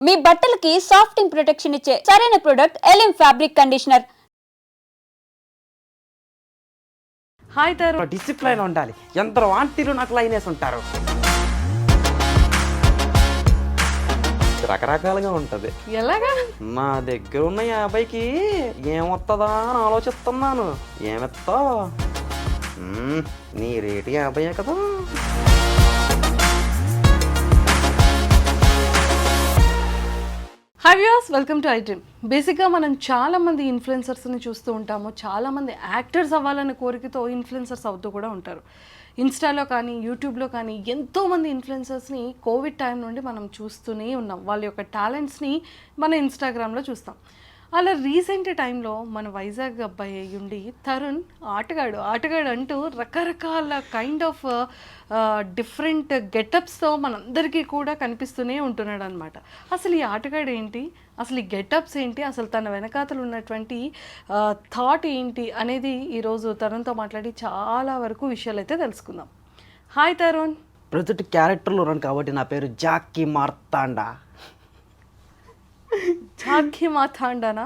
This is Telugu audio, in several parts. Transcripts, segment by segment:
మీ బట్టలకి సాఫ్టింగ్ ప్రొటెక్షన్ ఇచ్చే సరైన ప్రొడక్ట్ ఎలిమ్ ఫ్యాబ్రిక్ కండిషనర్ హాయ్ తరు డిసిప్లైన్ ఉండాలి. ఎంత వాంతిలు నాకు లైన్ వేసి ఉంటారు. రకరకాలుగా ఉంటది. ఎలాగా? నా దగ్గర ఉన్న యాభైకి ఏమొస్తుందా అని ఆలోచిస్తున్నాను. ఏమెత్తావు? మ్మ్, నీ రేటు యాభైయే కదా. హాయ్ వ్యూస్ వెల్కమ్ టు ఐటెన్ బేసిక్గా మనం చాలామంది ఇన్ఫ్లుయెన్సర్స్ని చూస్తూ ఉంటాము. చాలామంది యాక్టర్స్ అవ్వాలనే కోరికతో ఇన్ఫ్లుయెన్సర్స్ అవుతూ కూడా ఉంటారు. ఇన్స్టాలో కానీ యూట్యూబ్లో కానీ ఎంతో మంది ఇన్ఫ్లుయెన్సర్స్ని కోవిడ్ టైం నుండి మనం చూస్తూనే ఉన్నాం. వాళ్ళ యొక్క టాలెంట్స్ని మన ఇన్స్టాగ్రామ్లో చూస్తాం. అలా రీసెంట్ టైంలో మన వైజాగ్ అబ్బాయి అయ్యుండి తరుణ్ ఆటగాడు ఆటగాడు అంటూ రకరకాల కైండ్ ఆఫ్ డిఫరెంట్ గెటప్స్తో మనందరికీ కూడా కనిపిస్తూనే ఉంటున్నాడు అనమాట అసలు ఈ ఆటగాడు ఏంటి? అసలు ఈ గెటప్స్ ఏంటి? అసలు తన వెనకాతలు ఉన్నటువంటి uh, థాట్ ఏంటి? అనేది ఈరోజు తరుణ్తో మాట్లాడి చాలా వరకు విషయాలు అయితే తెలుసుకుందాం. హాయ్ తరుణ్. ప్రతి క్యారెక్టర్లో ఉన్నాను కాబట్టి నా పేరు జాకీ మార్తాండా. మాథాండానా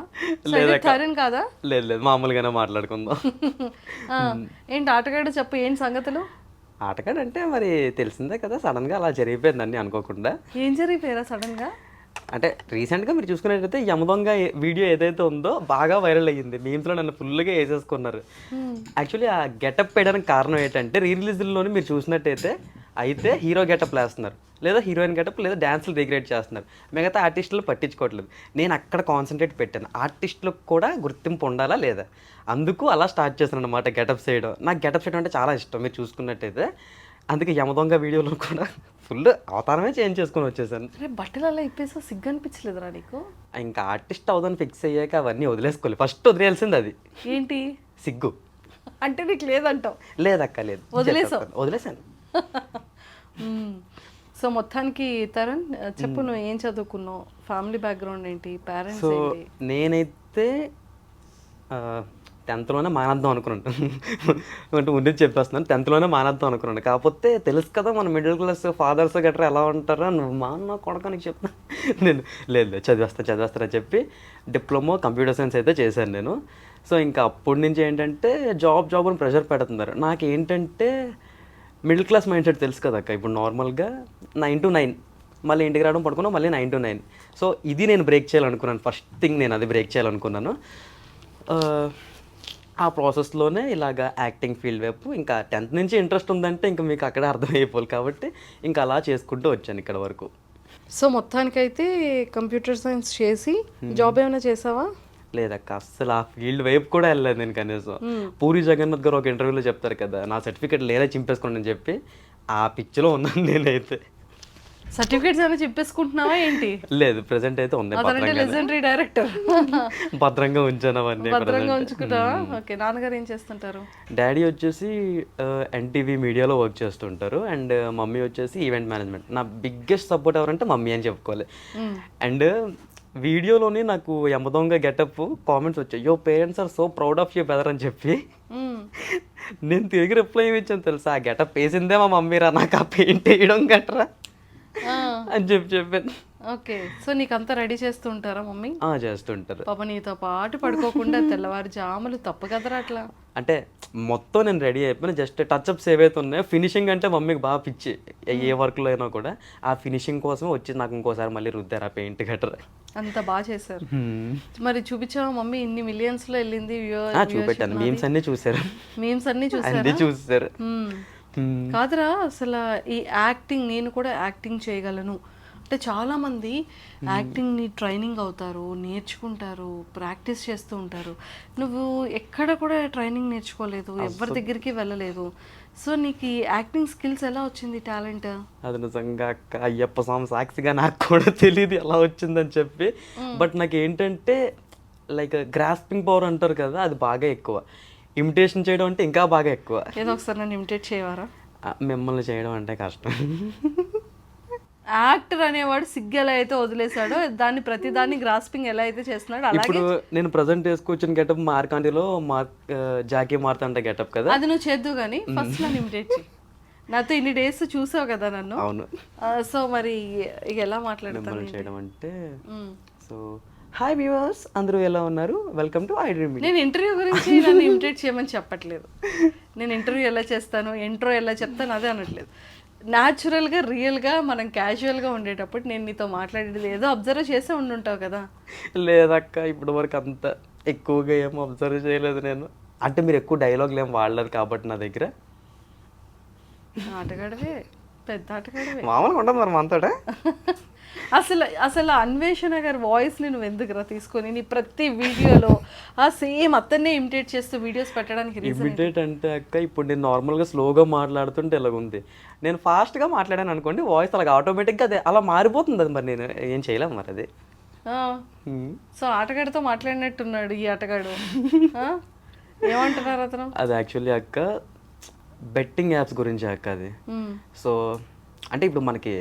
సో ఇది తరుణ్ కాదా? లేదు లేదు మామూలుగానే మాట్లాడుకుందాం. ఏంటి ఆటగాడు చెప్పు ఏంటి సంగతులు? ఆటగాడంటే మరి తెలిసిందే కదా సడన్గా అలా జరిగిపోయిందండి అనుకోకుండా. ఏం జరిగిపోయారా సడన్గా అంటే రీసెంట్గా మీరు చూసుకున్నట్టయితే యమదొంగ వీడియో ఏదైతే ఉందో బాగా వైరల్ అయ్యింది. మీమ్స్లో నన్ను ఫుల్గా వేసేసుకున్నారు. యాక్చువల్లీ ఆ గెటప్ వేయడానికి కారణం ఏంటంటే రీ రిలీజ్లోని మీరు చూసినట్టయితే అయితే హీరో గెటప్ వేస్తున్నారు లేదా హీరోయిన్ గెటప్ లేదా డ్యాన్స్లు రిగ్రేట్ చేస్తున్నారు. మిగతా ఆర్టిస్టులు పట్టించుకోవట్లేదు. నేను అక్కడ కాన్సన్ట్రేట్ పెట్టాను. ఆర్టిస్టులకు కూడా గుర్తింపు ఉండాలా లేదా? అందుకు అలా స్టార్ట్ చేశాను అనమాట గెటప్స్ చేయడం. నాకు గెటప్స్ చేయడం అంటే చాలా ఇష్టం. మీరు చూసుకున్నట్టయితే. అందుకే యమదొంగ వీడియోలో కూడా ఫుల్ అవతారమే చేంజ్ చేసుకొని వచ్చేసాను. అరే బట్టలు అలా ఇప్పేసా సిగ్గు అనిపించలేదురా నీకు? ఇంకా ఆర్టిస్ట్ అవుదని ఫిక్స్ అయ్యాక అవన్నీ వదిలేసుకోవాలి ఫస్ట్ వదిలేయాల్సింది అది. ఏంటి? సిగ్గు. అంటే నీకు లేదంటావు? లేదక్క లేదు. వదిలేసావు? వదిలేసాను. సో మొత్తానికి తరుణ్ చెప్పు నువ్వు ఏం చదువుకున్నావు? ఫ్యామిలీ బ్యాక్గ్రౌండ్ ఏంటి? పేరెంట్స్ సో నేనైతే టెన్త్లోనే మానేద్దాం అనుకున్నాను. అంటే ఉండేది చెప్పేస్తున్నాను టెన్త్లోనే మానేద్దాం అనుకున్నాను. కాకపోతే తెలుసు కదా మన మిడిల్ క్లాస్ ఫాదర్స్ గట్రా ఎలా ఉంటారో నువ్వు మా అన్న కొడకనికి చెప్తా నేను లేదు లేదు చదివేస్తా చదివేస్తా అని చెప్పి డిప్లొమా కంప్యూటర్ సైన్స్ అయితే చేశాను నేను. సో ఇంకా అప్పటి నుంచి ఏంటంటే జాబ్ జాబ్ అని ప్రెషర్ పెడుతున్నారు. నాకు ఏంటంటే మిడిల్ క్లాస్ మైండ్ సెట్ తెలుసు కదా అక్క. ఇప్పుడు నార్మల్గా నైన్ టు నైన్ మళ్ళీ ఇంటికి రావడం పడుకున్నాం మళ్ళీ నైన్ టు నైన్. సో ఇది నేను బ్రేక్ చేయాలనుకున్నాను. ఫస్ట్ థింగ్ నేను అది బ్రేక్ చేయాలనుకున్నాను. ఆ, ప్రాసెస్లోనే ఇలాగ యాక్టింగ్ ఫీల్డ్ వైపు ఇంకా టెన్త్ నుంచి ఇంట్రెస్ట్ ఉందంటే ఇంకా మీకు అక్కడే అర్థమైపోవాలి కాబట్టి ఇంకా అలా చేసుకుంటూ వచ్చాను ఇక్కడ వరకు. సో మొత్తానికైతే కంప్యూటర్ సైన్స్ చేసి జాబ్ ఏమైనా చేసావా? లేదక్క అస్సలు ఆ ఫీల్డ్ వైపు కూడా వెళ్ళలేదు నేను కనీసం. పూరి జగన్నాథ్ గారు ఒక ఇంటర్వ్యూలో చెప్తారు కదా నా సర్టిఫికేట్ లేదే చింపేసుకోండి అని చెప్పి ఆ పిచ్చిలో ఉన్నాను నేనైతే. సర్టిఫికేట్స్ ఏమైనా చెప్పేసుకుంటున్నావా ఏంటి? లేదు ప్రెసెంట్ అయితే ఉంది లెజెండరీ డైరెక్టర్ భద్రంగా ఉంచాను అవన్నీ భద్రంగా ఉంచుకుంటావా? ఓకే నాన్నగారు ఏం చేస్తుంటారు? డాడీ వచ్చేసి ఎన్టీవీ మీడియాలో వర్క్ చేస్తుంటారు అండ్ మమ్మీ వచ్చేసి ఈవెంట్ మేనేజ్మెంట్. నా బిగ్గెస్ట్ సపోర్ట్ ఎవరంటే మమ్మీ అని చెప్పుకోవాలి. అండ్ వీడియోలోని నాకు యమదొంగ గెటప్ కామెంట్స్ వచ్చాయి. Yo parents are so proud of you brother అని చెప్పి. నేను తిరిగి రిప్లై ఇచ్చాను తెలుసా? ఆ గెటప్ వేసిందే మా మమ్మీ రా నాకు ఆ పెయింట్ వేయడం గట్రా. అని చెప్పి చెప్పాను. ఓకే. సో నీకు అంతా రెడీ చేస్తూ ఉంటారా మమ్మీ? ఆ, చేస్తుంటారు. పాప నీతో పాటు పడుకోకుండా తెల్లవారు జాములు తప్పు కదరా అట్లా? అంటే మొత్తం నేను రెడీ అయిపోయిన జస్ట్ టచ్అప్స్ ఏవైతే ఉన్నాయో ఫినిషింగ్ అంటే మమ్మీకి బాగా పిచ్చి. ఏ- ఏ వర్క్లో అయినా కూడా ఆ ఫినిషింగ్ కోసం వచ్చి నాకు ఇంకోసారి మళ్ళీ రుద్దారు పెయింట్ గట్రా అంత బాగా చేశారు. మరి చూపించావా మమ్మీ ఇన్ని మిలియన్స్లో వెళ్ళింది చూపెట్టాను. మీమ్స్ అన్నీ చూసారు మీమ్స్ అన్ని చూసారా చూసారు. కాదురా అసలు ఈ యాక్టింగ్ నేను కూడా యాక్టింగ్ చేయగలను. అంటే చాలా మంది యాక్టింగ్ని ట్రైనింగ్ అవుతారు నేర్చుకుంటారు ప్రాక్టీస్ చేస్తూ ఉంటారు. నువ్వు ఎక్కడ కూడా ట్రైనింగ్ నేర్చుకోలేదు ఎవరి దగ్గరికి వెళ్ళలేదు. సో నీకు ఈ యాక్టింగ్ స్కిల్స్ ఎలా వచ్చింది టాలెంట్? అది నిజంగా అయ్యప్ప స్వామి సాక్షిగా నాకు కూడా తెలియదు ఎలా వచ్చిందని చెప్పి. బట్ నాకు ఏంటంటే లైక్ గ్రాస్పింగ్ పవర్ అంటారు కదా అది బాగా ఎక్కువ. ఇమిటేషన్ చేయడం అంటే ఇంకా బాగా ఎక్కువ. ఏదో ఒకసారి నన్ను ఇమిటేట్ చేయవారా? మిమ్మల్ని చేయడం అంటే కష్టం. యాక్టర్ అనేవాడు సిగ్గు ఎలా అయితే వదిలేశాడో దాన్ని ప్రతి దాన్ని గ్రాస్పింగ్ ఎలా అయితే చేస్తున్నాడో అలాగే ఇప్పుడు నేను ప్రజెంట్ వేసుకొచ్చిన గెటప్ మార్కాంటిలో మార్క్ జాకీ మార్తాంట గెటప్ కదా. అది నువ్వు చేద్దు కానీ ఫస్ట్ నన్ను ఇమిటేట్ చేయి నాతో ఇన్ని డేస్ చూసావు కదా నన్ను. అవును. సో మరి ఇక ఎలా మాట్లాడతాను మిమ్మల్ని చేయడం అంటే. సో హాయ్ వ్యూవర్స్ అందరూ ఎలా ఉన్నారు? వెల్కమ్ టు ఐ డ్రీమ్ నేను ఇంటర్వ్యూ గురించి నన్ను ఇమిటేట్ చేయమని చెప్పట్లేదు. నేను ఇంటర్వ్యూ ఎలా చేస్తాను ఇంట్రో ఎలా చెప్తాను అదే అనట్లేదు. న్యాచురల్గా రియల్గా మనం క్యాజువల్గా ఉండేటప్పుడు నేను నీతో మాట్లాడేది ఏదో అబ్జర్వ్ చేసే ఉండుంటావు కదా. లేదక్క ఇప్పటి వరకు అంత ఎక్కువగా ఏం అబ్జర్వ్ చేయలేదు నేను. అంటే మీరు ఎక్కువ డైలాగులు ఏం వాడలేదు కాబట్టి నా దగ్గర. ఆటగాడవే పెద్ద ఆటగాడవే. మామూలుగా ఉండదు మరి మనతోట. అసలు అసలు అన్వేషణ గారి వాయిస్ని నువ్వు ఎందుకురా తీసుకొని నీ ప్రతి వీడియోలో ఆ సేమ్ అతన్నే ఇమిటేట్ చేస్తూ వీడియోస్ పెట్టడానికి ఇమిటేట్ అంటే అక్క ఇప్పుడు నేను నార్మల్గా స్లోగా మాట్లాడుతుంటే ఇలాగ ఉంది నేను ఫాస్ట్గా మాట్లాడాను అనుకోండి వాయిస్ అలాగ ఆటోమేటిక్గా అదే అలా మారిపోతుంది అది మరి నేను ఏం చేయలేము మరి అది. సో ఆటగాడితో మాట్లాడినట్టున్నాడు ఈ ఆటగాడు? ఏమంటున్నారు అతను? అది యాక్చువల్లీ అక్క బెట్టింగ్ యాప్స్ గురించి అక్క అది. సో అంటే ఇప్పుడు మనకి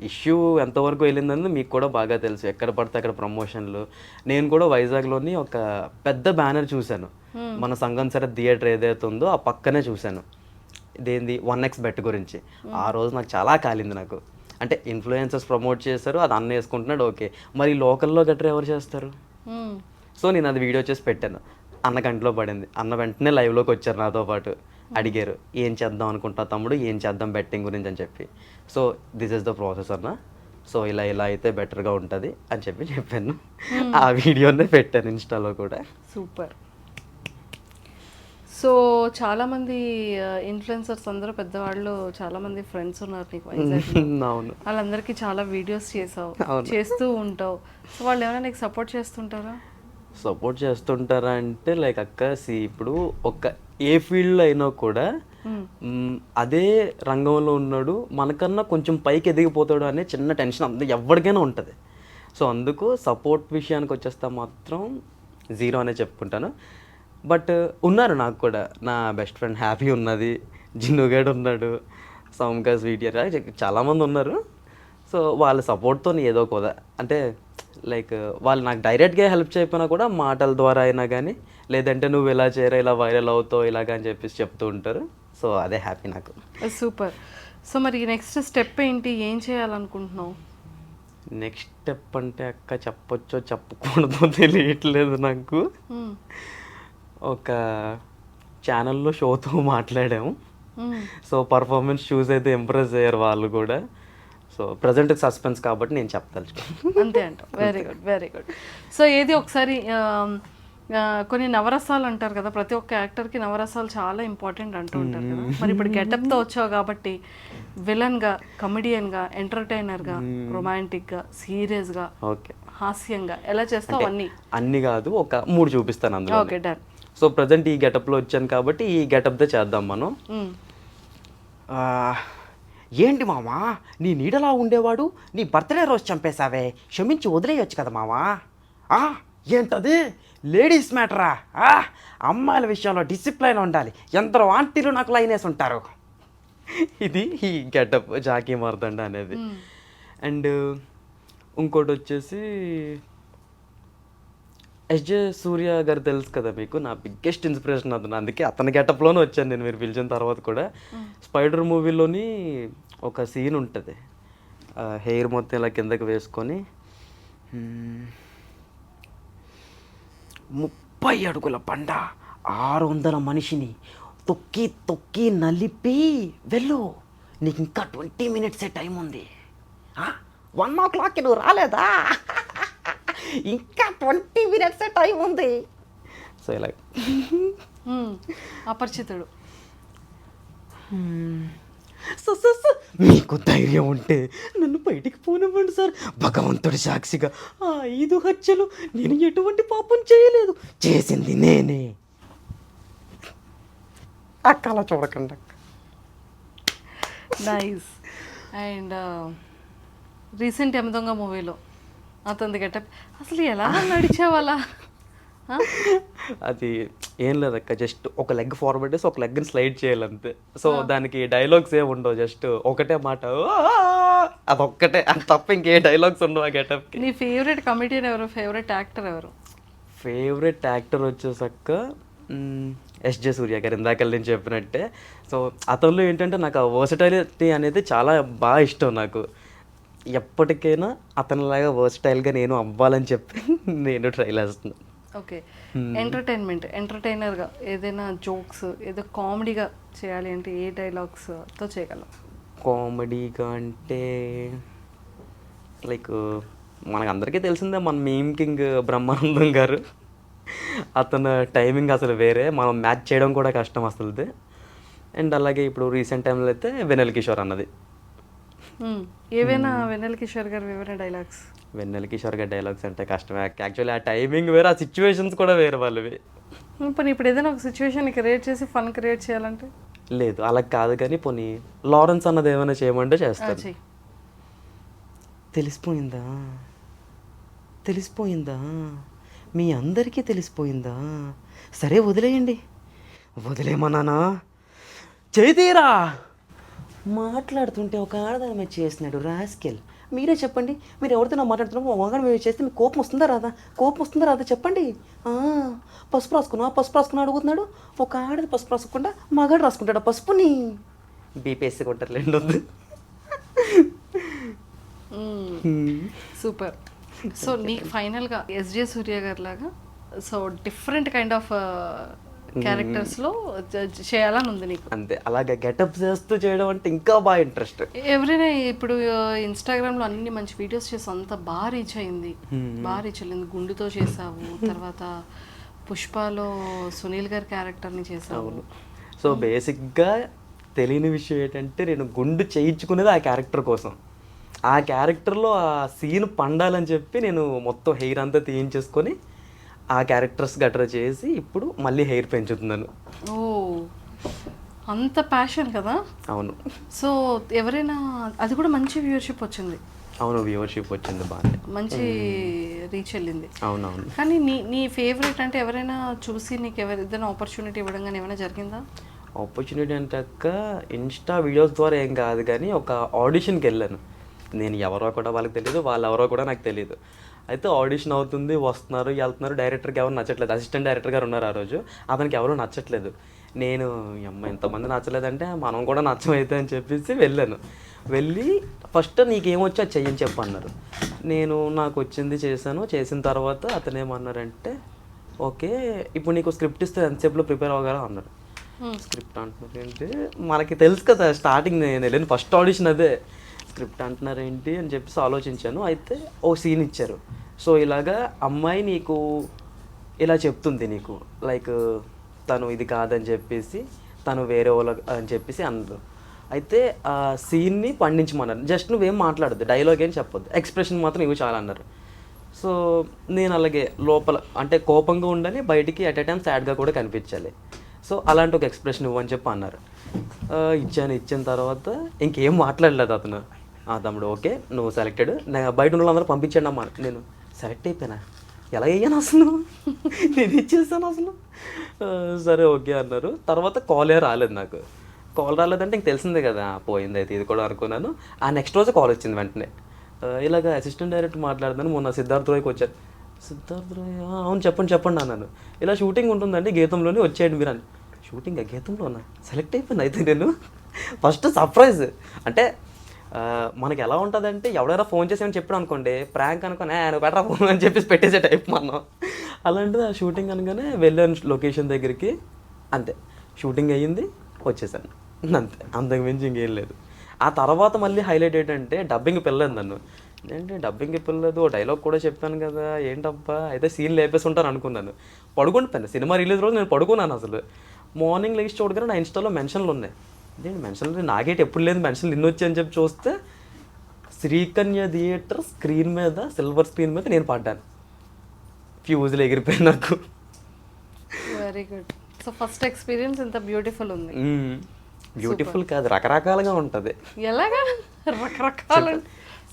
ఇష్యూ ఎంతవరకు వెళ్ళిందని మీకు కూడా బాగా తెలుసు. ఎక్కడ పడితే అక్కడ ప్రమోషన్లు. నేను కూడా వైజాగ్లోని ఒక పెద్ద బ్యానర్ చూశాను. మన సంగం సరే థియేటర్ ఏదైతే ఉందో ఆ పక్కనే చూశాను. ఇదేంది? వన్ ఎక్స్ బెట్ గురించి. ఆ రోజు నాకు చాలా కాలింది నాకు. అంటే ఇన్ఫ్లుయెన్సర్స్ ప్రమోట్ చేశారు అది అన్న వేసుకుంటున్నాడు ఓకే. మరి లోకల్లో గట్రా ఎవరు చేస్తారు. సో నేను అది వీడియో చేసి పెట్టాను. అన్న కంట్లో పడింది. అన్న వెంటనే లైవ్లోకి వచ్చారు నాతో పాటు. అడిగారు ఏం చేద్దాం అనుకుంటా తమ్ముడు? ఏం చేద్దాం బెట్టింగ్ గురించి? అని చెప్పి. So this is the process అన్న. సో ఇలా ఇలా అయితే బెటర్గా ఉంటుంది అని చెప్పి చెప్పాను. ఆ వీడియోనే పెట్టాను ఇన్స్టాలో కూడా. సూపర్. సో చాలా మంది ఇన్ఫ్లుయెన్సర్స్ అందరూ పెద్దవాళ్ళు చాలా మంది ఫ్రెండ్స్ ఉన్నారు నీకు అవును. వాళ్ళందరికీ చాలా వీడియోస్ చేసావు. చేస్తూ ఉంటావు. సో వాళ్ళు ఏమైనా నీకు సపోర్ట్ చేస్తుంటారా? సపోర్ట్ చేస్తుంటారా అంటే లైక్ అక్క సి ఇప్పుడు ఒక ఏ ఫీల్డ్లో అయినా కూడా అదే రంగంలో ఉన్నాడు. మనకన్నా కొంచెం పైకి ఎదిగిపోతాడు అనే చిన్న టెన్షన్ అంత ఎవరికైనా ఉంటుంది. సో అందుకు సపోర్ట్ విషయానికి వచ్చేస్తే మాత్రం జీరో అనే చెప్పుకుంటాను. బట్ ఉన్నారు నాకు కూడా. నా బెస్ట్ ఫ్రెండ్ హ్యాపీ ఉన్నది. జిన్నుగాడు ఉన్నాడు. సౌమ్కా స్వీట్ చాలామంది ఉన్నారు. సో వాళ్ళ సపోర్ట్తో ఏదో ఒక అంటే లైక్ వాళ్ళు నాకు డైరెక్ట్గా హెల్ప్ చేయకపోయినా కూడా మాటల ద్వారా అయినా కానీ లేదంటే నువ్వు ఇలా చేయరా ఇలా వైరల్ అవుతావు ఇలాగ అని చెప్పేసి చెప్తూ ఉంటారు. సో అదే హ్యాపీ నాకు. సూపర్. సో మరి నెక్స్ట్ స్టెప్ ఏంటి? ఏం చేయాలనుకుంటున్నావు? నెక్స్ట్ స్టెప్ అంటే అక్క చెప్పొచ్చో చెప్పకూడదో తెలియట్లేదు నాకు. ఒక ఛానల్లో షోతో మాట్లాడాము. సో పర్ఫార్మెన్స్ చూస్ అయితే ఇంప్రెస్ అయ్యారు వాళ్ళు కూడా. సో ప్రజెంట్ సస్పెన్స్ కాబట్టి నేను చెప్పదలుచుకున్నాను అంతే అంట. Very good very good so ఏది ఒకసారి కొన్ని నవరసాలు అంటారు కదా ప్రతి ఒక్క యాక్టర్కి నవరసాలు చాలా ఇంపార్టెంట్ అంటూ ఉంటారు కదా. మరి ఇప్పుడు గెటప్తో వచ్చావు కాబట్టి విలన్గా కమెడియన్గా ఎంటర్టైనర్గా రొమాంటిక్గా సీరియస్గా ఓకే. హాస్యంగా ఎలా చేస్తావు అన్నీ అన్ని కాదు ఒక మూడు చూపిస్తాను అందులో ఓకే డన్. సో ప్రజెంట్ ఈ గెటప్లో వచ్చాను కాబట్టి ఈ గెటప్తో చేద్దాం మనం. ఏంటి మామా? నీ నీడలా ఉండేవాడు? నీ బర్త్డే రోజు చంపేశావే. క్షమించి వదిలేయొచ్చు కదా మామా? ఆ, ఏంటది? లేడీస్ మ్యాటరా? ఆ, అమ్మాయిల విషయంలో డిసిప్లైన్ ఉండాలి. ఎందరో ఆంటీలు నాకు లైనేసి ఉంటారు. ఇది ఈ గెటప్ జాకీ మారుతండ అనేది. అండ్ ఇంకోటి వచ్చేసి ఎస్జే సూర్య గారు తెలుసు కదా మీకు? నా బిగ్గెస్ట్ ఇన్స్పిరేషన్ అతను. అందుకే అతని గెటప్లోనే వచ్చాను నేను మీరు పిలిచిన తర్వాత కూడా. స్పైడర్ మూవీలోని ఒక సీన్ ఉంటుంది. హెయిర్ మొత్తం ఇలా కిందకి వేసుకొని ముప్పై అడుగుల బండ ఆరు వందల మనిషిని తొక్కి తొక్కి నలిపి వెళ్ళు నీకు ఇంకా ట్వంటీ మినిట్సే టైం ఉంది వన్ ఓ క్లాక్కి నువ్వు రాలేదా? ఇంకా ట్వంటీ మినిట్సే టైం ఉంది. సో ఇలా అపరిచితుడు. సో సో సో మీకు ధైర్యం ఉంటే నన్ను బయటికి పోనివ్వండి సార్. భగవంతుడి సాక్షిగా ఆ ఐదు హత్యలు నేను ఎటువంటి పాపం చేయలేదు. చేసింది నేనే. అక్క అలా చూడకండి అక్క. నైస్ అండ్ రీసెంట్ ఎమదొంగ మూవీలో అతని గెటప్. అసలు ఎలా నడిచేవాళ్ళ అది ఏం లేదక్క జస్ట్ ఒక లెగ్ ఫార్వర్డ్ ఒక లెగ్ని స్లైడ్ చేయాలంతే సో దానికి డైలాగ్స్ ఏమి ఉండవు జస్ట్ ఒకటే మాట! అదొక్కటే అది తప్ప ఇంకే డైలాగ్స్ ఉండవు ఆ గెటప్కి. నీ ఫేవరెట్ కమెడియన్ ఎవరు? ఫేవరెట్ యాక్టర్ ఎవరు? ఫేవరెట్ యాక్టర్ వచ్చేసక్క ఎస్జే సూర్య గారు ఇందాక నేను చెప్పినట్టే. సో అతనిలో ఏంటంటే నాకు ఆ వర్సటైలిటీ అనేది చాలా బాగా ఇష్టం నాకు. ఎప్పటికైనా అతనిలాగా వర్సటైల్గా నేను అవ్వాలని చెప్పి నేను ట్రై చేస్తున్నాను ఓకే. ఎంటర్టైన్మెంట్ ఎంటర్టైనర్గా ఏదైనా జోక్స్ ఏదో కామెడీగా చేయాలి అంటే ఏ డైలాగ్స్తో చేయగలం? కామెడీగా అంటే లైక్ మనకు అందరికీ తెలిసిందే మన మీమ్ కింగ్ బ్రహ్మానందం గారు. అతను టైమింగ్ అసలు వేరే మనం మ్యాచ్ చేయడం కూడా కష్టం అసలుది. అండ్ అలాగే ఇప్పుడు రీసెంట్ టైంలో అయితే వెనల్ కిషోర్ అన్నది. ఏవైనా వెన్నెల కిషోర్ గారు ఏవైనా డైలాగ్స్ వెన్నెల కిషోర్ గారి డైలాగ్స్ అంటే కష్టమే. యాక్చువల్లీ ఆ టైమింగ్ వేరే ఆ సిచ్యువేషన్స్ కూడా వేరే వాళ్ళవి. ఇప్పుడు ఇప్పుడు ఏదైనా ఒక సిచ్యువేషన్ క్రియేట్ చేసి ఫన్ క్రియేట్ చేయాలంటే? లేదు అలా కాదు కానీ పోనీ లారెన్స్ అన్నది ఏమైనా చేయమంటే చేస్తాను తెలిసిపోయిందా? తెలిసిపోయిందా? మీ అందరికీ తెలిసిపోయిందా? సరే వదిలేయండి. వదిలేమన్నానా చేతీరా మాట్లాడుతుంటే ఒక ఆడదాని మీద చేసినాడు రాస్కెల్. మీరే చెప్పండి. మీరు ఎవరితో నా మాట్లాడుతున్నారో మగాడు మీద చేస్తే మీకు కోపం వస్తుందా రాదా? కోపం వస్తుందా రాదా చెప్పండి. ఆ, పసుపు రాసుకున్నా పసుపు రాసుకున్నా అడుగుతున్నాడు. ఒక ఆడది పసుపు రాసుకుంటా మగాడు రాసుకుంటాడు పసుపుని. బీపీఎస్సీ కొట్టర్లేండి వద్దు. సూపర్. సో నీకు ఫైనల్గా ఎస్జే సూర్య గారి లాగా సో డిఫరెంట్ కైండ్ ఆఫ్ క్యారెక్టర్స్లో చేయాలని ఉంది నీకు. అంతే. అలాగే గెటప్ చేస్తూ చేయడం అంటే ఇంకా బాగా ఇంట్రెస్ట్ ఎవరైనా ఇప్పుడు ఇన్స్టాగ్రామ్లో అన్ని మంచి వీడియోస్ చేసి అంత బాగా రీచ్ అయింది. బాగా రీచ్ అయింది. గుండుతో చేసావు తర్వాత పుష్పలో సునీల్ గారి క్యారెక్టర్ని చేసావు. సో బేసిక్గా తెలియని విషయం ఏంటంటే నేను గుండు చేయించుకునేది ఆ క్యారెక్టర్ కోసం. ఆ క్యారెక్టర్లో ఆ సీన్ పండాలని చెప్పి నేను మొత్తం హెయిర్ అంతా తీయించేసుకొని ఆ క్యారెక్టర్స్ గట్రా చేసి ఇప్పుడు మళ్ళీ హెయిర్ పెంచుతున్నాను. ఓ అంత ప్యాషన్ కదా? అవును. సో ఎవరైనా అది కూడా మంచి వ్యూవర్షిప్ వచ్చింది. అవును వ్యూవర్షిప్ వచ్చింది బాగానే మంచి రీచ్ వెళ్ళింది. అవునవును. కానీ నీ నీ ఫేవరెట్ అంటే ఎవరైనా చూసి నీకు ఎవరు ఏదైనా ఆపర్చునిటీ ఇవ్వడం కానీ ఏమైనా జరిగిందా? ఆపర్చునిటీ అంటే అక్క ఇన్స్టా వీడియోస్ ద్వారా ఏం కాదు కానీ ఒక ఆడిషన్కి వెళ్ళాను. నేను ఎవరో కూడా వాళ్ళకి తెలియదు వాళ్ళు ఎవరో కూడా నాకు తెలియదు అయితే ఆడిషన్ అవుతుంది వస్తున్నారు వెళ్తున్నారు. డైరెక్టర్కి ఎవరు నచ్చట్లేదు. అసిస్టెంట్ డైరెక్టర్ గారు ఉన్నారు ఆ రోజు. అతనికి ఎవరు నచ్చట్లేదు. నేను "ఈ అమ్మ ఇంతమంది నచ్చలేదంటే మనం కూడా నచ్చమైతే అని చెప్పేసి వెళ్ళాను. వెళ్ళి ఫస్ట్ నీకేమొచ్చో అది చెయ్యని చెప్పు అన్నారు. నేను నాకు వచ్చింది చేశాను. చేసిన తర్వాత అతను ఏమన్నారంటే ఓకే ఇప్పుడు నీకు స్క్రిప్ట్ ఇస్తే ఎంతసేపులో ప్రిపేర్ అవ్వగలరా అన్నారు. స్క్రిప్ట్ అంటున్నారు ఏంటి మనకి తెలుసు కదా స్టార్టింగ్ నేను వెళ్ళిన ఫస్ట్ ఆడిషన్ అదే. స్క్రిప్ట్ అంటున్నారు ఏంటి అని చెప్పేసి ఆలోచించాను. అయితే ఓ సీన్ ఇచ్చారు. సో ఇలాగా అమ్మాయి నీకు ఇలా చెప్తుంది నీకు. లైక్ తను ఇది కాదని చెప్పేసి తను వేరే వాళ్ళ అని చెప్పేసి అన్నారు అయితే ఆ సీన్ని పండించమన్నారు. జస్ట్ నువ్వేం మాట్లాడద్దు డైలాగ్ ఏం చెప్పొద్దు. ఎక్స్ప్రెషన్ మాత్రం ఇవి చాలా అన్నారు. సో నేను అలాగే లోపల అంటే కోపంగా ఉండాలి బయటికి అట్ ఎ టైం సాడ్గా కూడా కనిపించాలి. సో అలాంటి ఒక ఎక్స్ప్రెషన్ ఇవ్వని చెప్పి అన్నారు. ఇచ్చాను. ఇచ్చిన తర్వాత ఇంకేం మాట్లాడలేదు అతను. తమ్ముడు ఓకే నువ్వు సెలెక్టెడ్ బయట ఉన్న వాళ్ళందరూ పంపించండి అమ్మా నేను సెలెక్ట్ అయిపోయినా. ఎలా అయ్యాను అసలు? నేను ఇచ్చేసాను అసలు? సరే ఓకే అన్నారు. తర్వాత కాలే రాలేదు నాకు. కాల్ రాలేదంటే ఇంక తెలిసిందే కదా పోయింది అయితే ఇది కూడా అనుకున్నాను. ఆ నెక్స్ట్ రోజు కాల్ వచ్చింది వెంటనే. ఇలాగ అసిస్టెంట్ డైరెక్టర్ మాట్లాడుతాను మొన్న సిద్ధార్థ్ రాయ్కి వచ్చారు సిద్ధార్థ్ రాయ్ అవును చెప్పండి చెప్పండి అన్నాను. ఇలా షూటింగ్ ఉంటుందండి గీతంలోనే వచ్చేయండి మీరు అని. షూటింగ్ గీతంలోనా? సెలెక్ట్ అయిపోయింది అయితే నేను. ఫస్ట్ సర్ప్రైజ్ అంటే మనకి ఎలా ఉంటుందంటే ఎవడైనా ఫోన్ చేసామని చెప్పాడు అనుకోండి ప్రాంక్ అనుకోని ఆయన నువ్వు పెట్టరా ఫోన్? అని చెప్పేసి పెట్టేసే టైప్ మనం. అలాంటిది ఆ షూటింగ్ అనగానే వెళ్ళాను లొకేషన్ దగ్గరికి అంతే. షూటింగ్ అయ్యింది వచ్చేసాను. అంతే. అంతకు మించి ఇంకేం లేదు. ఆ తర్వాత మళ్ళీ హైలైట్ ఏంటంటే డబ్బింగ్ పిల్లలేదు నన్ను. ఏంటి డబ్బింగ్ పిల్లలేదు డైలాగ్ కూడా చెప్పాను కదా ఏంటబ్బా? అయితే సీన్ లేపేసి ఉంటాను అనుకున్నాను. పడుకుంటాను సినిమా రిలీజ్ రోజు నేను పడుకున్నాను అసలు. మార్నింగ్ లేచి చూడగానే నా ఇన్స్టాలో మెన్షన్లు ఉన్నాయి. ఇదేంటి మెన్షన్లు నాకేటి ఎప్పుడు లేదు మెన్షన్లు ఇన్ని వచ్చాయని చెప్పి చూస్తే శ్రీకన్య థియేటర్ స్క్రీన్ మీద సిల్వర్ స్క్రీన్ మీద నేను పడ్డాను. ఫ్యూజులు ఎగిరిపోయి నాకు. Very good so first experience ఇంత బ్యూటిఫుల్ ఉంది. బ్యూటిఫుల్ కాదు రకరకాలుగా ఉంటుంది. ఎలాగా? రకరకాల.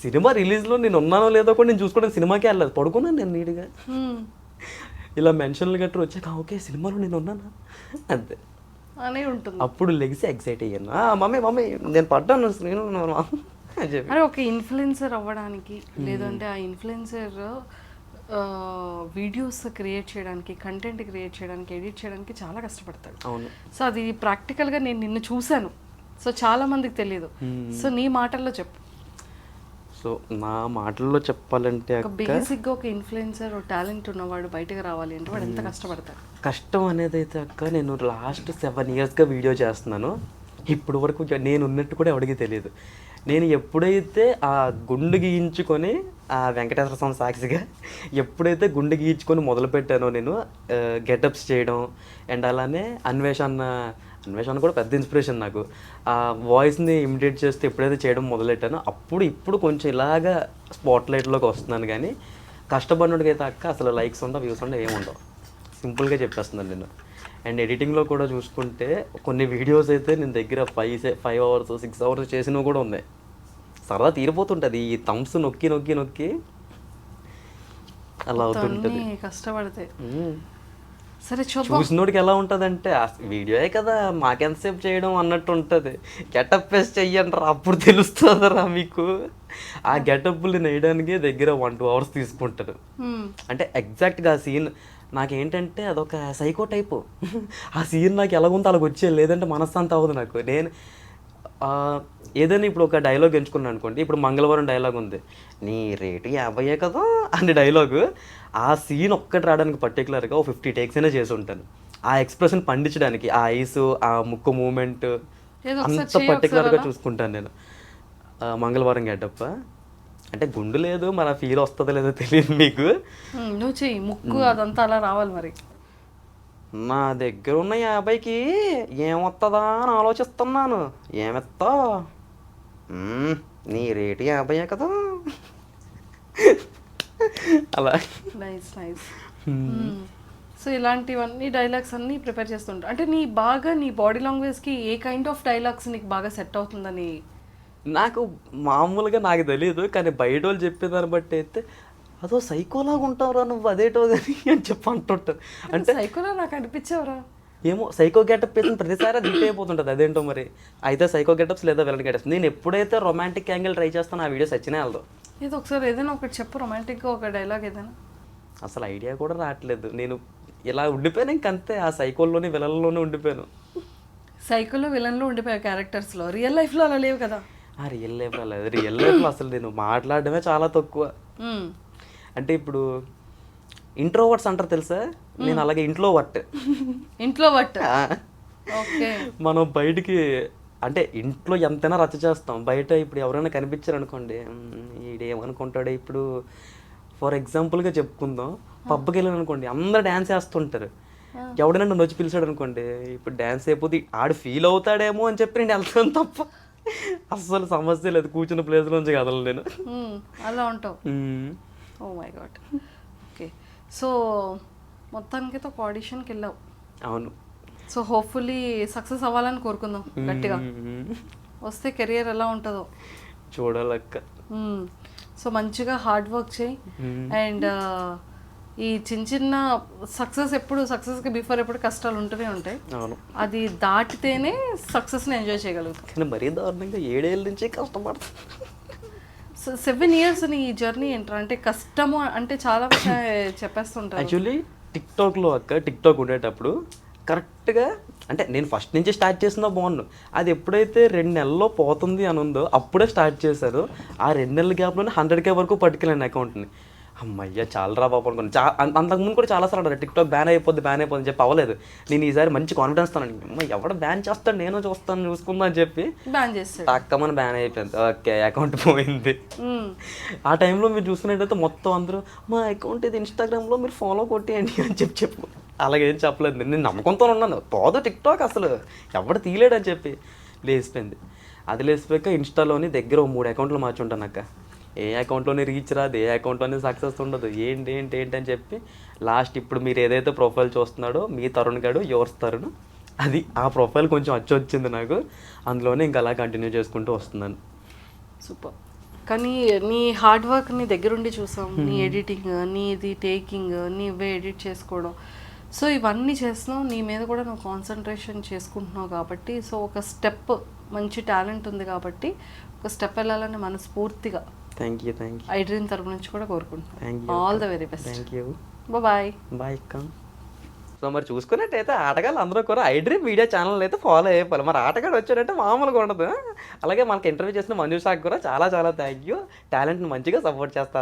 సినిమా రిలీజ్లో నేను ఉన్నానో లేదో కూడా నేను చూసుకోవడం సినిమాకే వెళ్ళలేదు. పడుకున్నాను నేను నీట్గా. ఇలా మెన్షన్లు గట్రా వచ్చాక ఓకే సినిమాలో నేను ఉన్నానా? అంతే. అని ఉంటుంది. అప్పుడు లెగిసి ఎక్సైట్ అయ్యాను. "ఆ, మమ్మీ మమ్మీ నేను పడ్డాను స్క్రీన్ అని చెప్పి. అరే ఒక ఇన్ఫ్లుయెన్సర్ అవ్వడానికి లేదంటే ఆ ఇన్ఫ్లుయెన్సర్ వీడియోస్ క్రియేట్ చేయడానికి కంటెంట్ క్రియేట్ చేయడానికి ఎడిట్ చేయడానికి చాలా కష్టపడతాడు. అవును. సో అది ప్రాక్టికల్గా నేను నిన్ను చూశాను. సో చాలా మందికి తెలియదు సో నీ మాటల్లో చెప్పు. సో నా మాటల్లో చెప్పాలంటే బేసిక్గా ఒక ఇన్ఫ్లుయెన్సర్ టాలెంట్ ఉన్నవాడు బయటకు రావాలి అంటే వాడు ఎంత కష్టపడతాడు? కష్టం అనేది అయితే అక్క నేను లాస్ట్ సెవెన్ ఇయర్స్గా వీడియో చేస్తున్నాను. ఇప్పుడు వరకు నేను ఉన్నట్టు కూడా ఎవరికి తెలియదు నేను ఎప్పుడైతే ఆ గుండు గీయించుకొని ఆ వెంకటేశ్వర స్వామి సాక్షిగా ఎప్పుడైతే గుండు గీయించుకొని మొదలుపెట్టానో నేను గెటప్స్ చేయడం అండ్ అలానే అన్వేషణ అన్వేషణ కూడా పెద్ద ఇన్స్పిరేషన్ నాకు. ఆ వాయిస్ని ఇమిటేట్ చేస్తే ఎప్పుడైతే చేయడం మొదలెట్టానో అప్పుడు ఇప్పుడు కొంచెం ఇలాగా స్పాట్ లైట్లోకి వస్తున్నాను కానీ కష్టపడినోడికి అయితే అక్క అసలు లైక్స్ ఉండవు వ్యూస్ ఉండవు ఏముండవు సింపుల్గా చెప్పేస్తున్నాను నేను. అండ్ ఎడిటింగ్లో కూడా చూసుకుంటే కొన్ని వీడియోస్ అయితే నేను దగ్గర five five hours six hours చేసినవి కూడా ఉన్నాయి. సరదా తీరిపోతుంటుంది. ఈ థమ్స్ నొక్కి నొక్కి నొక్కి అలా అవుతుంటుంది. కష్టపడితే. సరే చూసినోడికి ఎలా ఉంటుందంటే వీడియోయే కదా మాకెంతసేపు చేయడం అన్నట్టు ఉంటుంది. గెటప్ వేసి చెయ్యంటారా అప్పుడు తెలుస్తుందరా మీకు. ఆ గెటప్ని వేయడానికి దగ్గర వన్ టూ అవర్స్ తీసుకుంటారు. అంటే ఎగ్జాక్ట్గా ఆ సీన్ నాకేంటంటే అదొక సైకో టైపు. ఆ సీన్ నాకు ఎలాగుందో అలాగ వచ్చే లేదంటే మనస్సంత అవ్వదు నాకు. నేను ఏదైనా ఇప్పుడు ఒక డైలాగ్ ఎంచుకున్నాను అనుకోండి ఇప్పుడు మంగళవారం డైలాగ్ ఉంది. నీ రేటు యాభైయే కదా అని డైలాగు ఆ సీన్ ఒక్కటి రావడానికి పర్టికులర్గా ఓ ఫిఫ్టీ టేక్స్ అయినా చేసి ఉంటాను. ఆ ఎక్స్ప్రెషన్ పండించడానికి ఆ ఐస్ ఆ ముక్కు మూమెంట్ అంత పర్టికులర్గా. చూసుకుంటాను నేను. మంగళవారం గెటప్ప. అంటే గుండు లేదు మన ఫీల్ వస్తుందో లేదో తెలియదు మీకు. నువ్వు చెయ్యి ముక్కు అదంతా అలా రావాలి మరి. నా దగ్గర ఉన్న యాభైకి ఏమొస్తుందా అని ఆలోచిస్తున్నాను. ఏమెత్తా? నీ రేటు యాభైయే కదా. అలా. నైస్ నైస్ సో ఇలాంటివన్నీ డైలాగ్స్ అన్నీ ప్రిపేర్ చేస్తుంటా అంటే నీ బాగా నీ బాడీ లాంగ్వేజ్కి ఏ కైండ్ ఆఫ్ డైలాగ్స్ నీకు బాగా సెట్ అవుతుందని? నాకు మామూలుగా నాకు తెలియదు కానీ బయట వాళ్ళు చెప్పేదాన్ని బట్టి అయితే అదో సైకోలాగా ఉంటావురా నువ్వు అదేటో కానీ అని చెప్పి అంటుంటారు. అంటే సైకోలా నాకు అనిపించావురా. ఏమో సైకో గెటప్ వేసిన ప్రతిసారి అది అయిపోతుంటుంది అదేంటో మరి. అయితే సైకో గెటప్స్ లేదా విలన్ గెటప్స్ నేను ఎప్పుడైతే రొమాంటిక్ యాంగిల్ ట్రై చేస్తాను ఆ వీడియోస్ వచ్చినా వెళ్దాం ఇది ఒకసారి ఏదైనా ఒకటి చెప్పు రొమాంటిక్గా ఒక డైలాగ్ ఏదైనా. అసలు ఐడియా కూడా రావట్లేదు. నేను ఇలా ఉండిపోయాను ఇంకంతే ఆ సైకోల్లోనే విలన్లోనే ఉండిపోయాను. సైకోలో విలన్లో ఉండిపోయే క్యారెక్టర్స్లో రియల్ లైఫ్లో అలా లేవు కదా. ఆ రియల్ లైఫ్లో లేదు. రియల్ లైఫ్లో అసలు నేను మాట్లాడడమే చాలా తక్కువ. అంటే ఇప్పుడు ఇంట్రోవర్ట్స్ అంటారు తెలుసా? నేను అలాగే ఇంట్లో వర్ట్ ఇంట్లో ఓకే. మనం బయటికి అంటే ఇంట్లో ఎంతైనా రచ్చ చేస్తాం. బయట ఇప్పుడు ఎవరైనా కనిపించారు అనుకోండి ఈడేమనుకుంటాడు ఇప్పుడు. ఫర్ ఎగ్జాంపుల్గా చెప్పుకుందాం. పబ్కి వెళ్ళాను అనుకోండి అందరు డ్యాన్స్ వేస్తుంటారు ఎవడైనా నన్ను వచ్చి పిలిచాడు అనుకోండి ఇప్పుడు డ్యాన్స్ అయిపోతే ఆడు ఫీల్ అవుతాడేమో అని చెప్పి నేను వెళ్తాను తప్ప. అస్సలు సమస్య లేదు. కూర్చున్న ప్లేస్ నుంచి కదలను నేను. అలా ఉంటావు. Oh my God okay so మొత్తానికి ఒక ఆడిషన్కి వెళ్ళావు. అవును. సో హోప్ఫుల్లీ సక్సెస్ అవ్వాలని కోరుకుందాం గట్టిగా. వస్తే కెరియర్ ఎలా ఉంటుందో. చూడాలక్క. సో మంచిగా హార్డ్ వర్క్ చేయి. అండ్ ఈ చిన్న చిన్న సక్సెస్ ఎప్పుడు సక్సెస్కి బిఫోర్ ఎప్పుడు కష్టాలు ఉంటూనే ఉంటాయి. అది దాటితేనే సక్సెస్ని ఎంజాయ్ చేయగలుగుతాం. కానీ మరీ దారుణంగా ఏడేళ్ళ నుంచి కష్టపడతాను సో సెవెన్ ఇయర్స్ నీ జర్నీ ఏంట్రా? అంటే కష్టము అంటే చాలా చెప్పేస్తుంటారు. యాక్చువల్లీ టిక్టాక్లో అక్క టిక్టాక్ ఉండేటప్పుడు కరెక్ట్గా అంటే నేను ఫస్ట్ నుంచి స్టార్ట్ చేసినా బాగుండు. అది ఎప్పుడైతే రెండు నెలల్లో పోతుంది అని ఉందో అప్పుడే స్టార్ట్ చేశారు. ఆ రెండు నెలల గ్యాప్లోనే హండ్రెడ్ కే వరకు పట్టుకెళ్ళాను అకౌంట్ని అమ్మయ్య చాలా రా బాబు అనుకోండి చా అంతకుముందు కూడా చాలా సార్లు అన్నారు టిక్టాక్ బ్యాన్ అయిపోద్ది బ్యాన్ అయిపోద్ది అని చెప్పి అవ్వలేదు. నేను ఈసారి మంచి కాన్ఫిడెన్స్ తాను అమ్మ ఎవడ బ్యాన్ చేస్తాడు? నేను చూస్తాను చూసుకుందాం అని చెప్పి బ్యాన్ చేస్తాడు. టక్కమని బ్యాన్ అయిపోయింది. ఓకే అకౌంట్ పోయింది. ఆ టైంలో మీరు చూసుకున్నట్టయితే మొత్తం అందరూ మా అకౌంట్ ఇది ఇన్స్టాగ్రామ్లో మీరు ఫాలో కొట్టేయండి అని చెప్పి చెప్పు. అలాగే ఏం చెప్పలేదు. నేను నమ్మకంతో ఉన్నాను. పోదు టిక్టాక్ అసలు. ఎవడు తీయలేడని చెప్పి లేచిపోయింది. అది లేచిపోయాక ఇన్స్టాలోని దగ్గర మూడు అకౌంట్లు మార్చుంటాను అక్క. ఏ అకౌంట్లోనే రీచ్ రాదు ఏ అకౌంట్లోనే సక్సెస్ ఉండదు. ఏంటి ఏంటి ఏంటి అని చెప్పి లాస్ట్ ఇప్పుడు మీరు ఏదైతే ప్రొఫైల్ చూస్తున్నాడో మీ తరుణ్ గడు యువర్స్ తరుణ్ అది ఆ ప్రొఫైల్ కొంచెం అచ్చి వచ్చింది నాకు. అందులోనే ఇంకా అలా కంటిన్యూ చేసుకుంటూ వస్తున్నాను. సూపర్. కానీ నీ హార్డ్ వర్క్ నీ దగ్గరుండి చూసాం. నీ ఎడిటింగ్ నీది టేకింగ్ నీవే ఎడిట్ చేసుకోవడం. సో ఇవన్నీ చేస్తున్నావు. నీ మీద కూడా నువ్వు కాన్సన్ట్రేషన్ చేసుకుంటున్నావు కాబట్టి సో ఒక స్టెప్ మంచి టాలెంట్ ఉంది కాబట్టి ఒక స్టెప్ వెళ్ళాలని మనస్ఫూర్తిగా thank you thank you I dream తరపు నుంచి కూడా కోరుకుంటున్నాను. All the very best thank you bye bye అక్క. సో మరి చూసుకున్నట్టయితే ఆటగాళ్ళు అందరూ కూడా ఐడ్రీమ్ మీడియా ఛానల్ అయితే ఫాలో అయిపోవాలి. మరి ఆటగాడు వచ్చాడంటే మామూలుగా ఉండదు. అలాగే మనకి ఇంటర్వ్యూ చేసిన మంజు సాక్ కూడా చాలా చాలా థ్యాంక్ యూ టాలెంట్ని మంచిగా సపోర్ట్ చేస్తారు?